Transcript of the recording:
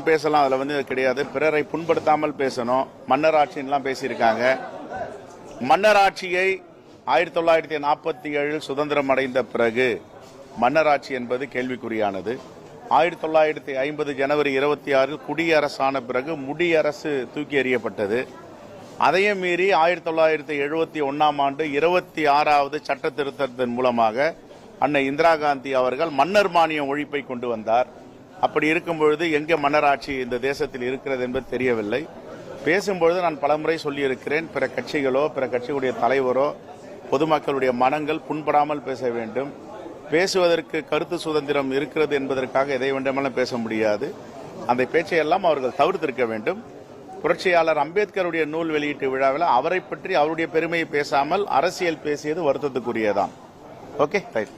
பேசலாம் அதில் வந்து கிடையாது. பிறரை புண்படுத்தாமல் பேசணும். மன்னராட்சின்லாம் பேசியிருக்காங்க. மன்னர் ஆட்சியை ஆயிரத்தி தொள்ளாயிரத்தி நாற்பத்தி ஏழில் சுதந்திரம் அடைந்த பிறகு மன்னராட்சி என்பது கேள்விக்குறியானது. ஆயிரத்தி தொள்ளாயிரத்தி ஐம்பது ஜனவரி இருபத்தி ஆறில் குடியரசான பிறகு முடியரசு தூக்கி எறியப்பட்டது. அதையும் மீறி ஆயிரத்தி தொள்ளாயிரத்தி எழுபத்தி ஒன்றாம் ஆண்டு இருபத்தி ஆறாவது சட்ட திருத்தத்தின் மூலமாக அன்னை இந்திரா காந்தி அவர்கள் மன்னர் மானியம் ஒழிப்பை கொண்டு வந்தார். அப்படி இருக்கும் பொழுது எங்கே மன்னராட்சி இந்த தேசத்தில் இருக்கிறது என்பது தெரியவில்லை. பேசும்பொழுது நான் பலமுறை சொல்லியிருக்கிறேன் பிற கட்சிகளோ பிற கட்சிகளுடைய தலைவரோ பொதுமக்களுடைய மனங்கள் புண்படாமல் பேச வேண்டும். பேசுவதற்கு கருத்து சுதந்திரம் இருக்கிறது என்பதற்காக எதை வேண்டுமெல்லாம் பேச முடியாது. அந்த பேச்சையெல்லாம் அவர்கள் தவிர்த்திருக்க வேண்டும். புரட்சியாளர் அம்பேத்கருடைய நூல் வெளியீட்டு விழாவில் அவரை பற்றி அவருடைய பெருமையை பேசாமல் அரசியல் பேசியது வருத்தத்துக்குரியதான் ஓகே ரைட்.